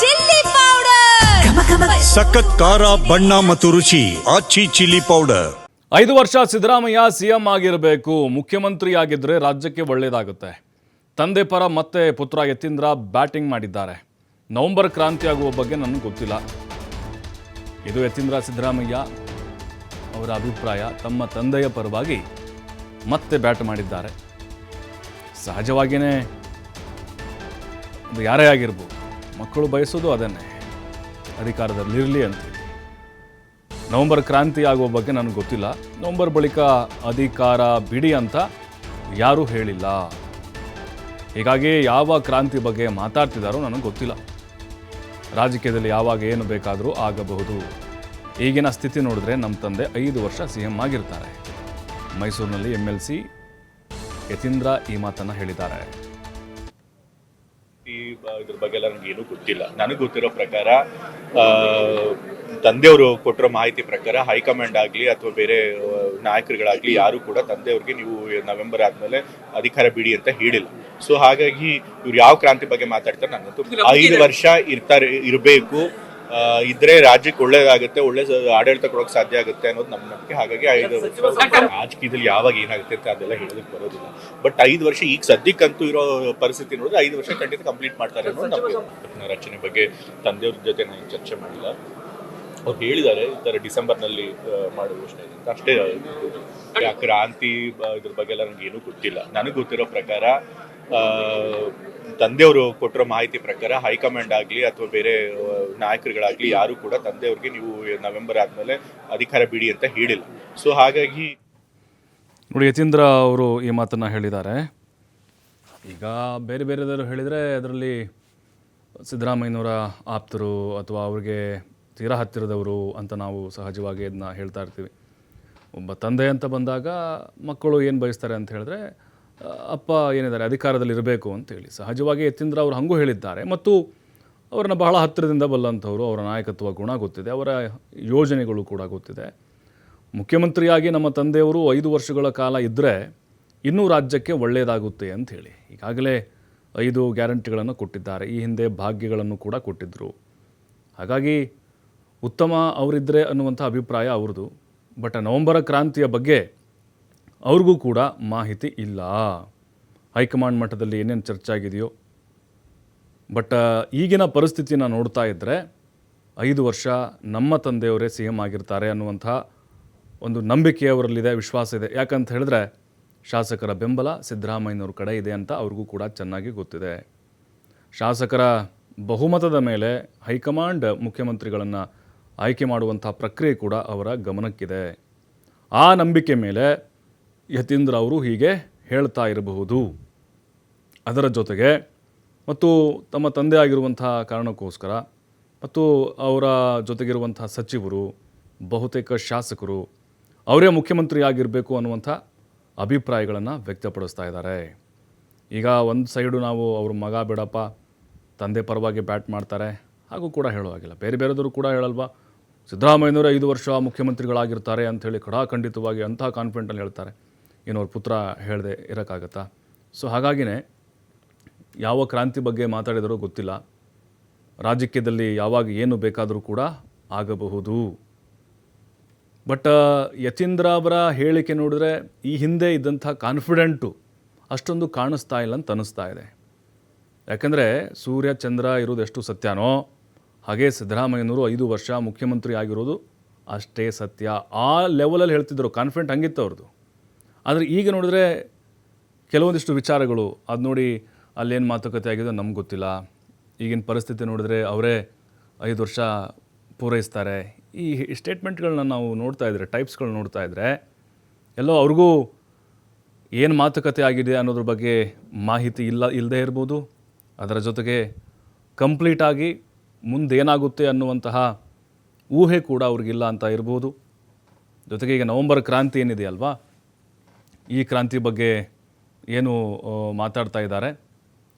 Chilli powder. ಸಖತ್ ಖಾರ ಬಣ್ಣ ಮತ್ತು ರುಚಿ ಆಚಿ ಚಿಲ್ಲಿ ಪೌಡರ್. ಐದು ವರ್ಷ ಸಿದ್ದರಾಮಯ್ಯ ಸಿಎಂ ಆಗಿರಬೇಕು ಮುಖ್ಯಮಂತ್ರಿ ಆಗಿದ್ರೆ ರಾಜ್ಯಕ್ಕೆ ಒಳ್ಳೆಯದಾಗುತ್ತೆ ತಂದೆ ಪರ ಮತ್ತೆ ಪುತ್ರ ಯತೀಂದ್ರ ಬ್ಯಾಟಿಂಗ್ ಮಾಡಿದ್ದಾರೆ. ನವೆಂಬರ್ ಕ್ರಾಂತಿ ಆಗುವ ಬಗ್ಗೆ ನನಗೆ ಗೊತ್ತಿಲ್ಲ. ಇದು ಯತೀಂದ್ರ ಸಿದ್ದರಾಮಯ್ಯ ಅವರ ಅಭಿಪ್ರಾಯ. ತಮ್ಮ ತಂದೆಯ ಪರವಾಗಿ ಮತ್ತೆ ಬ್ಯಾಟ್ ಮಾಡಿದ್ದಾರೆ. ಸಹಜವಾಗಿಯೇ ಯಾರೇ ಆಗಿರ್ಬೋದು. ಮಕ್ಕಳು ಬಯಸೋದು ಅದನ್ನೇ. ಅಧಿಕಾರದಲ್ಲಿರಲಿ ಅಂತ ನವೆಂಬರ್ ಕ್ರಾಂತಿ ಆಗುವ ಬಗ್ಗೆ ನನಗೆ ಗೊತ್ತಿಲ್ಲ. ನವೆಂಬರ್ ಬಳಿಕ ಅಧಿಕಾರ ಬಿಡಿ ಅಂತ ಯಾರೂ ಹೇಳಿಲ್ಲ. ಹೀಗಾಗಿ ಯಾವ ಕ್ರಾಂತಿ ಬಗ್ಗೆ ಮಾತಾಡ್ತಿದ್ದಾರೋ ನನಗೆ ಗೊತ್ತಿಲ್ಲ. ರಾಜಕೀಯದಲ್ಲಿ ಯಾವಾಗ ಏನು ಬೇಕಾದರೂ ಆಗಬಹುದು. ಈಗಿನ ಸ್ಥಿತಿ ನೋಡಿದ್ರೆ ನಮ್ಮ ತಂದೆ ಐದು ವರ್ಷ ಸಿ ಎಂ ಆಗಿರ್ತಾರೆ. ಮೈಸೂರಿನಲ್ಲಿ ಎಂ ಎಲ್ ಸಿ ಯತೀಂದ್ರ ಈ ಮಾತನ್ನು ಹೇಳಿದ್ದಾರೆ. ಇದ್ರ ಬಗ್ಗೆ ಎಲ್ಲ ನನಗೇನು ಗೊತ್ತಿಲ್ಲ. ನನಗೆ ಗೊತ್ತಿರೋ ಪ್ರಕಾರ ತಂದೆಯವರು ಕೊಟ್ಟಿರೋ ಮಾಹಿತಿ ಪ್ರಕಾರ ಹೈಕಮಾಂಡ್ ಆಗಲಿ ಅಥವಾ ಬೇರೆ ನಾಯಕರುಗಳಾಗಲಿ ನಾಯಕರುಗಳಾಗ್ಲಿ ಯಾರು ಕೂಡ ತಂದೆಯವ್ರಿಗೆ ನೀವು ನವೆಂಬರ್ ಆದ್ಮೇಲೆ ಅಧಿಕಾರ ಬಿಡಿ ಅಂತ ಹೇಳಿಲ್ಲ. ಸೊ ಹಾಗಾಗಿ ಇವ್ರು ಯಾವ ಕ್ರಾಂತಿ ಬಗ್ಗೆ ಮಾತಾಡ್ತಾರೆ ನನಗಂತೂ ಐದು ವರ್ಷ ಇರ್ತಾರೆ ಇರಬೇಕು. ಇದ್ರೆ ರಾಜ್ಯಕ್ಕೆ ಒಳ್ಳೇದಾಗುತ್ತೆ ಒಳ್ಳೆ ಆಡಳಿತ ಕೊಡೋಕೆ ಸಾಧ್ಯ ಆಗುತ್ತೆ ಅನ್ನೋದು ನಮ್ಮ ನಂಬಿಕೆ. ಹಾಗಾಗಿ ಐದು ರಾಜಕೀಯದಲ್ಲಿ ಯಾವಾಗ ಏನಾಗುತ್ತೆ ಅಂತ ಅದೆಲ್ಲ ಹೇಳೋದಕ್ಕೆ ಬರೋದಿಲ್ಲ. ಬಟ್ ಐದು ವರ್ಷ ಈಗ ಸದ್ಯಕ್ಕಂತೂ ಇರೋ ಪರಿಸ್ಥಿತಿ ನೋಡಿದ್ರೆ ಐದು ವರ್ಷ ಖಂಡಿತ ಕಂಪ್ಲೀಟ್ ಮಾಡ್ತಾರೆ ಅನ್ನೋದು ನಮಗೆ ರಚನೆ ಬಗ್ಗೆ ತಂದೆಯವ್ರ ಜೊತೆ ನಾನು ಚರ್ಚೆ ಮಾಡಿಲ್ಲ. ಅವ್ರು ಹೇಳಿದ್ದಾರೆ ಈ ಥರ ಡಿಸೆಂಬರ್ನಲ್ಲಿ ನಲ್ಲಿ ಮಾಡೋ ಯೋಚನೆ ಇದೆ ಅಂತ. ಅಷ್ಟೇ ಕ್ರಾಂತಿ ಇದ್ರ ಬಗ್ಗೆ ಎಲ್ಲ ನನಗೆ ಏನೂ ಗೊತ್ತಿಲ್ಲ. ನನಗೆ ಗೊತ್ತಿರೋ ಪ್ರಕಾರ ತಂದೆಯವರು ಕೊಟ್ಟಿರೋ ಮಾಹಿತಿ ಪ್ರಕಾರ ಹೈಕಮಾಂಡ್ ಆಗಲಿ ಅಥವಾ ಬೇರೆ ನಾಯಕರುಗಳಾಗ್ಲಿ ಯಾರು ಕೂಡ ತಂದೆಯವ್ರಿಗೆ ನೀವು ನವೆಂಬರ್ ಆದ್ಮೇಲೆ ಅಧಿಕಾರ ಬಿಡಿ ಅಂತ ಹೇಳಿಲ್ಲ. ಸೊ ಹಾಗಾಗಿ ನೋಡಿ, ಯತೀಂದ್ರ ಅವರು ಈ ಮಾತನ್ನು ಹೇಳಿದ್ದಾರೆ. ಈಗ ಬೇರೆ ಬೇರೆದವರು ಹೇಳಿದರೆ ಅದರಲ್ಲಿ ಸಿದ್ದರಾಮಯ್ಯನವರ ಆಪ್ತರು ಅಥವಾ ಅವ್ರಿಗೆ ತೀರಾ ಹತ್ತಿರದವರು ಅಂತ ನಾವು ಸಹಜವಾಗಿ ಅದನ್ನ ಹೇಳ್ತಾ ಇರ್ತೀವಿ. ಒಬ್ಬ ತಂದೆ ಅಂತ ಬಂದಾಗ ಮಕ್ಕಳು ಏನು ಬಯಸ್ತಾರೆ ಅಂತ ಹೇಳಿದ್ರೆ, ಅಪ್ಪ ಏನಿದ್ದಾರೆ ಅಧಿಕಾರದಲ್ಲಿ ಇರಬೇಕು ಅಂತೇಳಿ ಸಹಜವಾಗಿ ಯತೀಂದ್ರ ಅವರು ಹಂಗೂ ಹೇಳಿದ್ದಾರೆ. ಮತ್ತು ಅವರನ್ನ ಬಹಳ ಹತ್ತಿರದಿಂದ ಬಲ್ಲಂಥವ್ರು ಅವರ ನಾಯಕತ್ವ ಗುಣ ಗೊತ್ತಿದೆ, ಅವರ ಯೋಜನೆಗಳು ಕೂಡ ಗೊತ್ತಿದೆ. ಮುಖ್ಯಮಂತ್ರಿಯಾಗಿ ನಮ್ಮ ತಂದೆಯವರು ಐದು ವರ್ಷಗಳ ಕಾಲ ಇದ್ದರೆ ಇನ್ನೂ ರಾಜ್ಯಕ್ಕೆ ಒಳ್ಳೆಯದಾಗುತ್ತೆ ಅಂತ ಹೇಳಿ ಈಗಾಗಲೇ ಐದು ಗ್ಯಾರಂಟಿಗಳನ್ನು ಕೊಟ್ಟಿದ್ದಾರೆ. ಈ ಹಿಂದೆ ಭಾಗ್ಯಗಳನ್ನು ಕೂಡ ಕೊಟ್ಟಿದ್ದರು ಹಾಗಾಗಿ ಉತ್ತಮ ಅವರಿದ್ದರೆ ಅನ್ನುವಂಥ ಅಭಿಪ್ರಾಯ ಅವ್ರದ್ದು. ಬಟ್ ನವೆಂಬರ ಕ್ರಾಂತಿಯ ಬಗ್ಗೆ ಅವ್ರಿಗೂ ಕೂಡ ಮಾಹಿತಿ ಇಲ್ಲ. ಹೈಕಮಾಂಡ್ ಮಟ್ಟದಲ್ಲಿ ಏನೇನು ಚರ್ಚೆ ಆಗಿದೆಯೋ ಬಟ್ ಈಗಿನ ಪರಿಸ್ಥಿತಿನ ನೋಡ್ತಾ ಇದ್ದರೆ ಐದು ವರ್ಷ ನಮ್ಮ ತಂದೆಯವರೇ ಸಿ ಎಂ ಆಗಿರ್ತಾರೆ ಅನ್ನುವಂಥ ಒಂದು ನಂಬಿಕೆ ಅವರಲ್ಲಿದೆ, ವಿಶ್ವಾಸ ಇದೆ. ಯಾಕಂತ ಹೇಳಿದ್ರೆ ಶಾಸಕರ ಬೆಂಬಲ ಸಿದ್ದರಾಮಯ್ಯನವ್ರ ಕಡೆ ಇದೆ ಅಂತ ಅವ್ರಿಗೂ ಕೂಡ ಚೆನ್ನಾಗಿ ಗೊತ್ತಿದೆ. ಶಾಸಕರ ಬಹುಮತದ ಮೇಲೆ ಹೈಕಮಾಂಡ್ ಮುಖ್ಯಮಂತ್ರಿಗಳನ್ನು ಆಯ್ಕೆ ಮಾಡುವಂಥ ಪ್ರಕ್ರಿಯೆ ಕೂಡ ಅವರ ಗಮನಕ್ಕಿದೆ. ಆ ನಂಬಿಕೆ ಮೇಲೆ ಯತೀಂದ್ರ ಅವರು ಹೀಗೆ ಹೇಳ್ತಾ ಇರಬಹುದು. ಅದರ ಜೊತೆಗೆ ಮತ್ತು ತಮ್ಮ ತಂದೆ ಆಗಿರುವಂಥ ಕಾರಣಕ್ಕೋಸ್ಕರ ಮತ್ತು ಅವರ ಜೊತೆಗಿರುವಂಥ ಸಚಿವರು, ಬಹುತೇಕ ಶಾಸಕರು ಅವರೇ ಮುಖ್ಯಮಂತ್ರಿ ಆಗಿರಬೇಕು ಅನ್ನುವಂಥ ಅಭಿಪ್ರಾಯಗಳನ್ನು ವ್ಯಕ್ತಪಡಿಸ್ತಾ ಇದ್ದಾರೆ. ಈಗ ಒಂದು ಸೈಡು ನಾವು ಅವ್ರ ಮಗ ಬೇಡಪ್ಪ, ತಂದೆ ಪರವಾಗಿ ಬ್ಯಾಟ್ ಮಾಡ್ತಾರೆ, ಹಾಗೂ ಕೂಡ ಹೇಳುವಾಗಿಲ್ಲ ಬೇರೆ ಬೇರೆದವರು ಕೂಡ ಹೇಳಲ್ವಾ, ಸಿದ್ದರಾಮಯ್ಯನವರು ಐದು ವರ್ಷ ಮುಖ್ಯಮಂತ್ರಿಗಳಾಗಿರ್ತಾರೆ ಅಂಥೇಳಿ ಖಡಾಖಂಡಿತವಾಗಿ ಅಂಥ ಕಾನ್ಫಿಡೆಂಟಲ್ಲಿ ಹೇಳ್ತಾರೆ. ಏನು ಅವ್ರ ಪುತ್ರ ಹೇಳದೆ ಇರೋಕ್ಕಾಗತ್ತಾ? ಸೊ ಹಾಗಾಗಿನೇ ಯಾವ ಕ್ರಾಂತಿ ಬಗ್ಗೆ ಮಾತಾಡಿದರೂ ಗೊತ್ತಿಲ್ಲ. ರಾಜಕೀಯದಲ್ಲಿ ಯಾವಾಗ ಏನು ಬೇಕಾದರೂ ಕೂಡ ಆಗಬಹುದು. ಬಟ್ ಯತೀಂದ್ರ ಅವರ ಹೇಳಿಕೆ ನೋಡಿದ್ರೆ ಈ ಹಿಂದೆ ಇದ್ದಂಥ ಕಾನ್ಫಿಡೆಂಟು ಅಷ್ಟೊಂದು ಕಾಣಿಸ್ತಾ ಇಲ್ಲ ಅಂತ ಅನ್ನಿಸ್ತಾ ಇದೆ. ಯಾಕಂದರೆ ಸೂರ್ಯ, ಚಂದ್ರ ಇರೋದು ಎಷ್ಟು ಸತ್ಯನೋ, ಹಾಗೆ ಸಿದ್ದರಾಮಯ್ಯನವರು ಐದು ವರ್ಷ ಮುಖ್ಯಮಂತ್ರಿ ಆಗಿರೋದು ಅಷ್ಟೇ ಸತ್ಯ. ಆ ಲೆವೆಲಲ್ಲಿ ಹೇಳ್ತಿದ್ದರು ಕಾನ್ಫಿಡೆಂಟ್ ಹಂಗಿತ್ತು ಅವ್ರದ್ದು. ಆದರೆ ಈಗ ನೋಡಿದ್ರೆ ಕೆಲವೊಂದಿಷ್ಟು ವಿಚಾರಗಳು, ಅದು ನೋಡಿ ಅಲ್ಲೇನು ಮಾತುಕತೆ ಆಗಿದೆ ನಮ್ಗೆ ಗೊತ್ತಿಲ್ಲ. ಈಗಿನ ಪರಿಸ್ಥಿತಿ ನೋಡಿದ್ರೆ ಅವರೇ ಐದು ವರ್ಷ ಪೂರೈಸ್ತಾರೆ. ಈ ಸ್ಟೇಟ್ಮೆಂಟ್ಗಳನ್ನ ನಾವು ನೋಡ್ತಾ ಇದ್ರೆ ಟೈಪ್ಸ್ಗಳು ನೋಡ್ತಾ ಇದ್ರೆ, ಎಲ್ಲೋ ಅವ್ರಿಗೂ ಏನು ಮಾತುಕತೆ ಆಗಿದೆ ಅನ್ನೋದ್ರ ಬಗ್ಗೆ ಮಾಹಿತಿ ಇಲ್ಲ ಇಲ್ಲದೆ ಇರ್ಬೋದು. ಅದರ ಜೊತೆಗೆ ಕಂಪ್ಲೀಟಾಗಿ ಮುಂದೇನಾಗುತ್ತೆ ಅನ್ನುವಂತಹ ಊಹೆ ಕೂಡ ಅವ್ರಿಗಿಲ್ಲ ಅಂತ ಇರ್ಬೋದು. ಜೊತೆಗೆ ಈಗ ನವಂಬರ್ ಕ್ರಾಂತಿ ಏನಿದೆ ಅಲ್ವಾ ಈ ಕ್ರಾಂತಿ ಬಗ್ಗೆ ಏನು ಮಾತಾಡ್ತಾ ಇದ್ದಾರೆ.